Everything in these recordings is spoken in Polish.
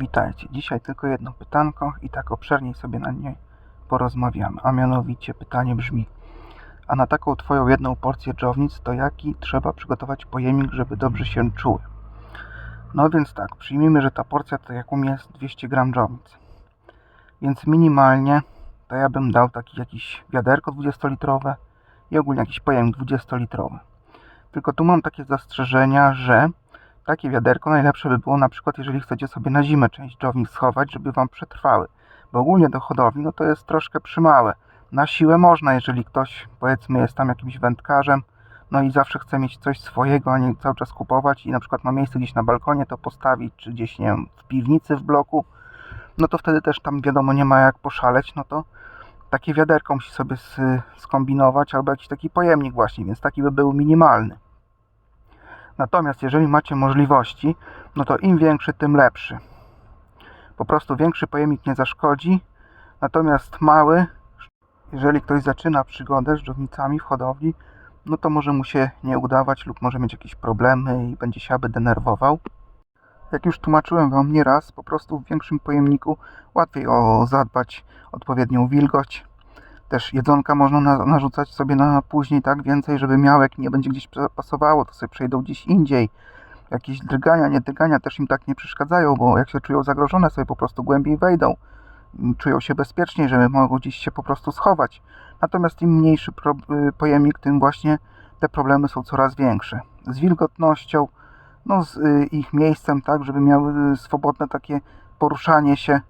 Witajcie. Dzisiaj tylko jedno pytanko i tak obszerniej sobie na nie porozmawiamy. A mianowicie pytanie brzmi: A na taką Twoją jedną porcję dżownic to jaki trzeba przygotować pojemnik, żeby dobrze się czuły? No więc tak, przyjmijmy, że ta porcja to jaką jest 200 gram dżownic. Więc minimalnie to ja bym dał taki jakiś wiaderko 20-litrowe i ogólnie jakiś pojemnik 20-litrowy. Tylko tu mam takie zastrzeżenia, że takie wiaderko najlepsze by było na przykład, jeżeli chcecie sobie na zimę część dżownic schować, żeby Wam przetrwały. Bo ogólnie do hodowli, no to jest troszkę przymałe. Na siłę można, jeżeli ktoś, powiedzmy, jest tam jakimś wędkarzem, no i zawsze chce mieć coś swojego, a nie cały czas kupować i na przykład ma miejsce gdzieś na balkonie, to postawić, czy gdzieś, nie wiem, w piwnicy, w bloku, no to wtedy też tam wiadomo nie ma jak poszaleć, no to takie wiaderko musi sobie skombinować, albo jakiś taki pojemnik właśnie, więc taki by był minimalny. Natomiast jeżeli macie możliwości, no to im większy, tym lepszy. Po prostu większy pojemnik nie zaszkodzi, natomiast mały, jeżeli ktoś zaczyna przygodę z dżownicami w hodowli, no to może mu się nie udawać lub może mieć jakieś problemy i będzie się aby denerwował. Jak już tłumaczyłem Wam nieraz, po prostu w większym pojemniku łatwiej o zadbać odpowiednią wilgoć. Też jedzonka można na, narzucać sobie na później tak więcej, żeby miał, jak nie będzie gdzieś pasowało, to sobie przejdą gdzieś indziej. Jakieś drgania, nie drgania też im tak nie przeszkadzają, bo jak się czują zagrożone, sobie po prostu głębiej wejdą. Czują się bezpieczniej, że mogą gdzieś się po prostu schować. Natomiast im mniejszy y, pojemnik, tym właśnie te problemy są coraz większe. Z wilgotnością, no z y, ich miejscem, tak, żeby miały y, swobodne takie poruszanie się.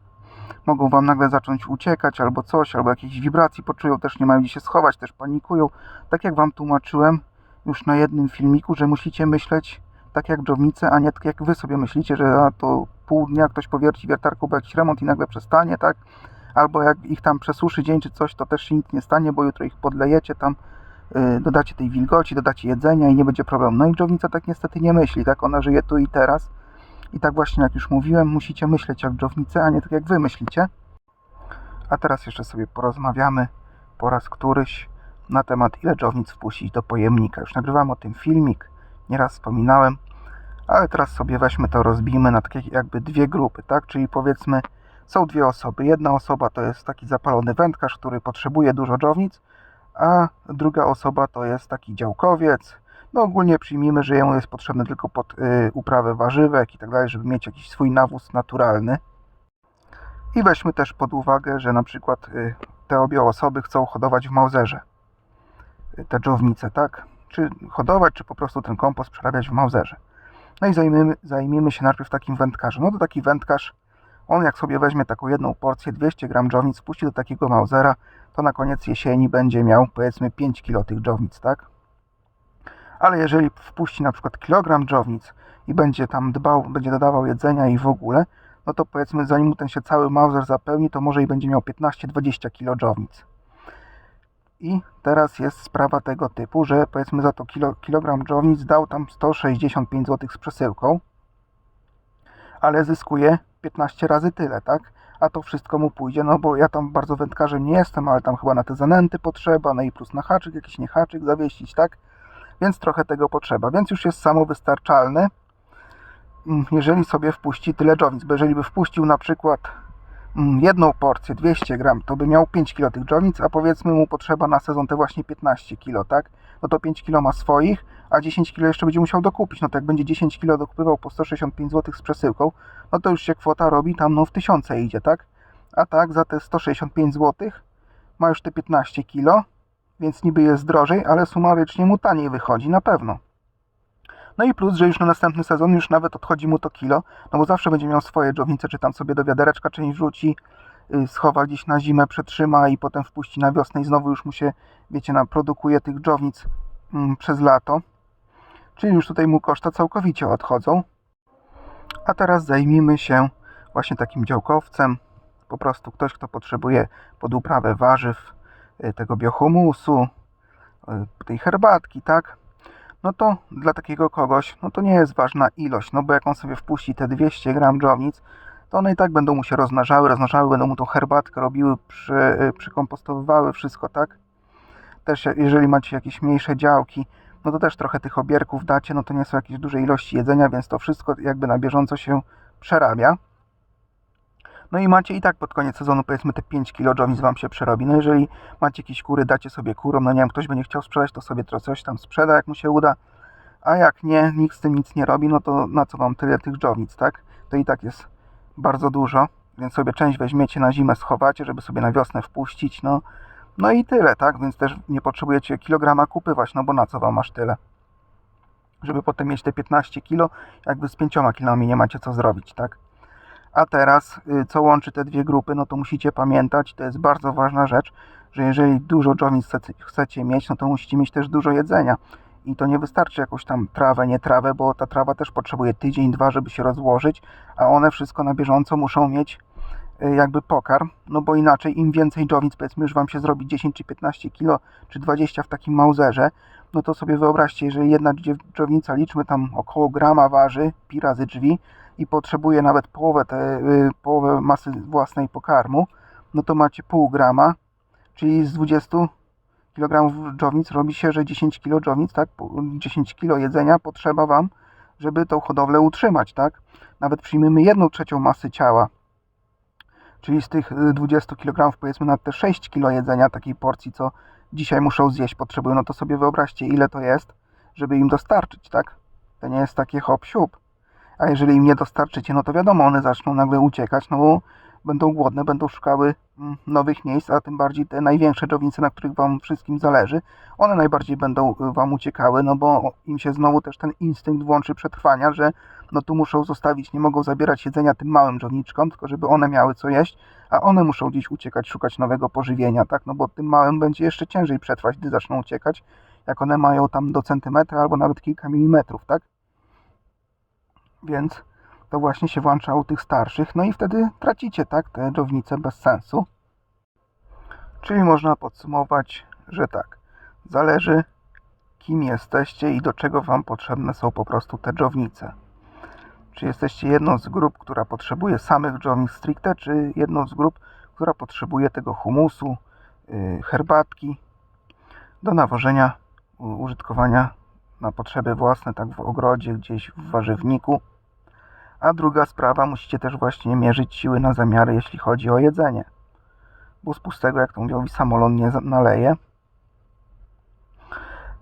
Mogą wam nagle zacząć uciekać albo coś, albo jakieś wibracji poczują, też nie mają gdzie się schować, też panikują. Tak jak wam tłumaczyłem już na jednym filmiku, że musicie myśleć tak jak dżownice, a nie tak jak wy sobie myślicie, że a to pół dnia ktoś powierci wiertarką, bo jakiś remont i nagle przestanie, tak? Albo jak ich tam przesuszy dzień czy coś, to też się nic nie stanie, bo jutro ich podlejecie tam, yy, dodacie tej wilgoci, dodacie jedzenia i nie będzie problemu. No i dżownica tak niestety nie myśli, tak? Ona żyje tu i teraz. I tak właśnie jak już mówiłem, musicie myśleć jak dżownice, a nie tak jak wy myślicie. A teraz jeszcze sobie porozmawiamy po raz któryś na temat ile dżownic wpuścić do pojemnika. Już nagrywam o tym filmik, nieraz wspominałem, ale teraz sobie weźmy to, rozbijmy na takie jakby dwie grupy, tak? Czyli powiedzmy są dwie osoby. Jedna osoba to jest taki zapalony wędkarz, który potrzebuje dużo dżownic, a druga osoba to jest taki działkowiec. No ogólnie przyjmijmy, że jemu jest potrzebny tylko pod y, uprawę warzywek i tak dalej, żeby mieć jakiś swój nawóz naturalny. I weźmy też pod uwagę, że na przykład y, te obie osoby chcą hodować w Mauzerze y, te dżownice, tak? Czy hodować, czy po prostu ten kompost przerabiać w Mauzerze. No i zajmiemy, zajmiemy się najpierw takim wędkarzem. No to taki wędkarz, on jak sobie weźmie taką jedną porcję, 200 gram dżownic, spuści do takiego Mauzera, to na koniec jesieni będzie miał powiedzmy 5 kg tych dżownic, tak? Ale jeżeli wpuści na przykład kilogram dżownic i będzie tam dbał, będzie dodawał jedzenia i w ogóle, no to powiedzmy zanim mu ten się cały Mauser zapełni, to może i będzie miał 15-20 kg dżownic. I teraz jest sprawa tego typu, że powiedzmy za to kilo, kilogram dżownic dał tam 165 zł z przesyłką, ale zyskuje 15 razy tyle, tak? A to wszystko mu pójdzie, no bo ja tam bardzo wędkarzem nie jestem, ale tam chyba na te zanęty potrzeba, no i plus na haczyk, jakiś nie haczyk zawieścić, tak? Więc trochę tego potrzeba, więc już jest samowystarczalny, mm, jeżeli sobie wpuści tyle dżownic, bo jeżeli by wpuścił na przykład mm, jedną porcję 200 gram, to by miał 5 kg tych dżownic, a powiedzmy mu potrzeba na sezon te właśnie 15 kg, tak? No to 5 kg ma swoich, a 10 kg jeszcze będzie musiał dokupić. No to jak będzie 10 kg dokupywał po 165 zł z przesyłką, no to już się kwota robi tam no w tysiące idzie, tak? A tak za te 165 zł ma już te 15 kg, więc niby jest drożej, ale sumarycznie mu taniej wychodzi na pewno. No i plus, że już na następny sezon już nawet odchodzi mu to kilo, no bo zawsze będzie miał swoje dżownice, czy tam sobie do wiadereczka część wrzuci, yy, schowa gdzieś na zimę, przetrzyma i potem wpuści na wiosnę i znowu już mu się, wiecie, naprodukuje tych dżownic mm, przez lato. Czyli już tutaj mu koszta całkowicie odchodzą. A teraz zajmijmy się właśnie takim działkowcem, po prostu ktoś, kto potrzebuje pod uprawę warzyw, tego biohumusu, yy, tej herbatki, tak? no to dla takiego kogoś, no to nie jest ważna ilość, no bo jak on sobie wpuści te 200 gram dżownic, to one i tak będą mu się rozmnażały, rozmnażały, będą mu tą herbatkę robiły, przy, y, przykompostowywały wszystko, tak? Też je- jeżeli macie jakieś mniejsze działki, no to też trochę tych obierków dacie, no to nie są jakieś duże ilości jedzenia, więc to wszystko jakby na bieżąco się przerabia. No i macie i tak pod koniec sezonu powiedzmy te 5 kg dżownic wam się przerobi. No jeżeli macie jakieś kury, dacie sobie kurom, no nie wiem, ktoś będzie chciał sprzedać, to sobie to coś tam sprzeda, jak mu się uda. A jak nie, nikt z tym nic nie robi, no to na co wam tyle tych dżownic, tak? To i tak jest bardzo dużo, więc sobie część weźmiecie na zimę, schowacie, żeby sobie na wiosnę wpuścić, no. No i tyle, tak? Więc też nie potrzebujecie kilograma kupywać, no bo na co wam aż tyle? Żeby potem mieć te 15 kilo, jakby z 5 kilami nie macie co zrobić, tak? A teraz, y, co łączy te dwie grupy, no to musicie pamiętać, to jest bardzo ważna rzecz, że jeżeli dużo dżownic chcecie, mieć, no to musicie mieć też dużo jedzenia. I to nie wystarczy jakąś tam trawę, nie trawę, bo ta trawa też potrzebuje tydzień, dwa, żeby się rozłożyć, a one wszystko na bieżąco muszą mieć y, jakby pokarm, no bo inaczej im więcej dżownic, powiedzmy, już Wam się zrobi 10 czy 15 kilo, czy 20 w takim mauzerze, no to sobie wyobraźcie, jeżeli jedna dżownica, liczmy tam około grama waży, pi razy drzwi i potrzebuje nawet połowę, te, y, połowę masy własnej pokarmu, no to macie pół grama, czyli z 20 kg dżownic robi się, że 10 kg dżownic, tak, po- 10 kg jedzenia potrzeba Wam, żeby tą hodowlę utrzymać, tak. Nawet przyjmiemy jedną trzecią masy ciała, czyli z tych y, 20 kg powiedzmy na te 6 kg jedzenia takiej porcji, co dzisiaj muszą zjeść, potrzebują, no to sobie wyobraźcie ile to jest, żeby im dostarczyć, tak? To nie jest takie hop siup. A jeżeli im nie dostarczycie, no to wiadomo, one zaczną nagle uciekać, no bo będą głodne, będą szukały mm, nowych miejsc, a tym bardziej te największe dżownice, na których Wam wszystkim zależy, one najbardziej będą y, Wam uciekały, no bo im się znowu też ten instynkt włączy przetrwania, że no tu muszą zostawić, nie mogą zabierać jedzenia tym małym dżowniczkom, tylko żeby one miały co jeść, a one muszą gdzieś uciekać, szukać nowego pożywienia, tak? No bo tym małym będzie jeszcze ciężej przetrwać, gdy zaczną uciekać, jak one mają tam do centymetra albo nawet kilka milimetrów, tak? Więc to właśnie się włącza u tych starszych, no i wtedy tracicie, tak, te dżownice bez sensu. Czyli można podsumować, że tak, zależy kim jesteście i do czego Wam potrzebne są po prostu te dżownice. Czy jesteście jedną z grup, która potrzebuje samych dżownic stricte, czy jedną z grup, która potrzebuje tego humusu, yy, herbatki do nawożenia, użytkowania na potrzeby własne, tak w ogrodzie, gdzieś w warzywniku. A druga sprawa, musicie też właśnie mierzyć siły na zamiary, jeśli chodzi o jedzenie. Bo z pustego, jak to mówią, i samolot nie naleje.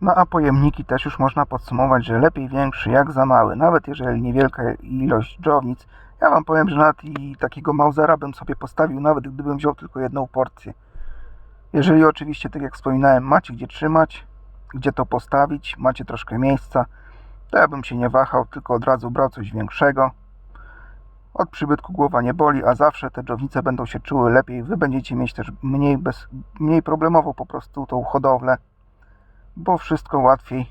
No a pojemniki też już można podsumować, że lepiej większy jak za mały. Nawet jeżeli niewielka ilość dżownic, ja wam powiem, że nawet i takiego Mausera bym sobie postawił, nawet gdybym wziął tylko jedną porcję. Jeżeli oczywiście, tak jak wspominałem, macie gdzie trzymać, gdzie to postawić, macie troszkę miejsca, to ja bym się nie wahał, tylko od razu brał coś większego. Od przybytku głowa nie boli, a zawsze te dżownice będą się czuły lepiej. Wy będziecie mieć też mniej, bez, mniej problemową po prostu tą hodowlę, bo wszystko łatwiej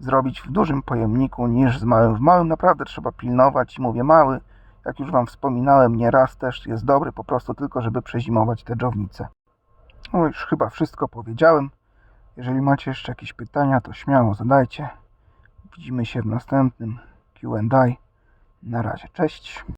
zrobić w dużym pojemniku niż z małym. W małym naprawdę trzeba pilnować. Mówię mały, jak już Wam wspominałem, nie raz też jest dobry po prostu tylko, żeby przezimować te dżownice. No już chyba wszystko powiedziałem. Jeżeli macie jeszcze jakieś pytania, to śmiało zadajcie. Widzimy się w następnym Q&A. Na razie, cześć.